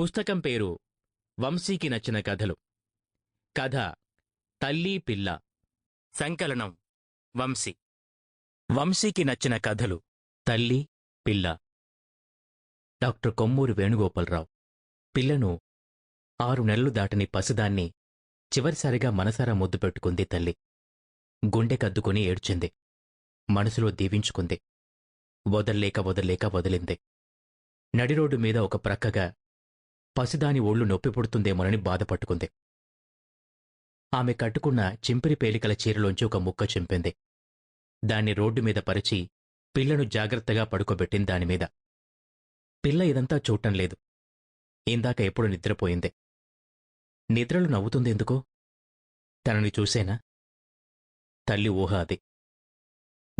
పుస్తకం పేరు వంశీకి నచ్చిన కథలు. కథ తల్లి పిల్ల. సంకలనం వంశీ. వంశీకి నచ్చిన కథలు తల్లి పిల్ల. డాక్టర్ కొమ్మూరి వేణుగోపాలరావు. పిల్లను ఆరు నెలలు దాటని పసిదాన్ని చివరిసారిగా మనసారా ముద్దు పెట్టుకుంది తల్లి. గుండె కద్దుకుని ఏడ్చింది. మనసులో దీవించుకుంది. వదల్లేక వదల్లేక వదిలింది. నడిరోడ్డు మీద ఒక ప్రక్కగా పసిదాని ఒళ్ళు నొప్పి పుడుతుందేమోనని బాధపట్టుకుంది ఆమె కట్టుకున్న చింపిరి పేలికల చీరలోంచి ఒక ముక్క చింపింది. దాన్ని రోడ్డు మీద పరిచి పిల్లను జాగ్రత్తగా పడుకోబెట్టింది దానిమీద పిల్ల ఇదంతా చూడటం లేదు. ఇందాక ఎప్పుడు నిద్రపోయింది. నిద్రలు నవ్వుతుందెందుకో తనని చూసేనా? తల్లి ఊహ అది.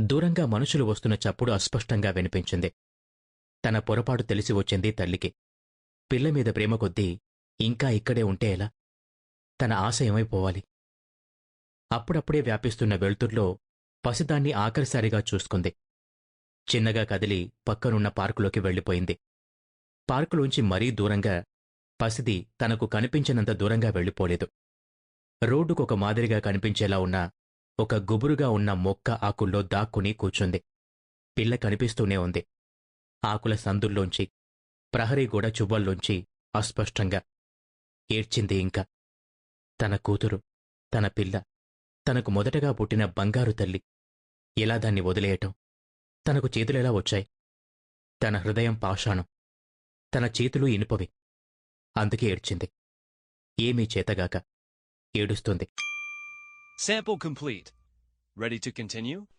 దూరంగా మనుషులు వస్తున్న చప్పుడు అస్పష్టంగా వినిపించింది. తన పొరపాటు తెలిసి వచ్చింది తల్లికి. పిల్ల మీద ప్రేమ కొద్దీ ఇంకా ఇక్కడే ఉంటే ఎలా? తన ఆశ ఏమైపోవాలి? అప్పుడప్పుడే వ్యాపిస్తున్న వెలుతుర్లో పసిదాన్ని ఆఖరిసారిగా చూసుకుంది. చిన్నగా కదిలి పక్కనున్న పార్కులోకి వెళ్ళిపోయింది. పార్కులోంచి మరీ దూరంగా పసిది తనకు కనిపించినంత దూరంగా వెళ్ళిపోలేదు. రోడ్డుకొక మాదిరిగా కనిపించేలా ఉన్న ఒక గుబురుగా ఉన్న మొక్క ఆకుల్లో దాక్కుని కూర్చుంది. పిల్ల కనిపిస్తూనే ఉంది. ఆకుల సందుల్లోంచి ప్రహరీగూడ చువ్వల్లోంచి అస్పష్టంగా ఏడ్చింది ఇంకా. తన కూతురు తన పిల్ల తనకు మొదటగా పుట్టిన బంగారు తల్లి ఎలా దాన్ని వదిలేయటం? తనకు చేతులెలా వచ్చాయి? తన హృదయం పాషాణం తన చేతులు ఇనుపవి. అందుకే ఏడ్చింది. ఏమీ చేతగాక ఏడుస్తుంది. Sample complete. Ready to continue?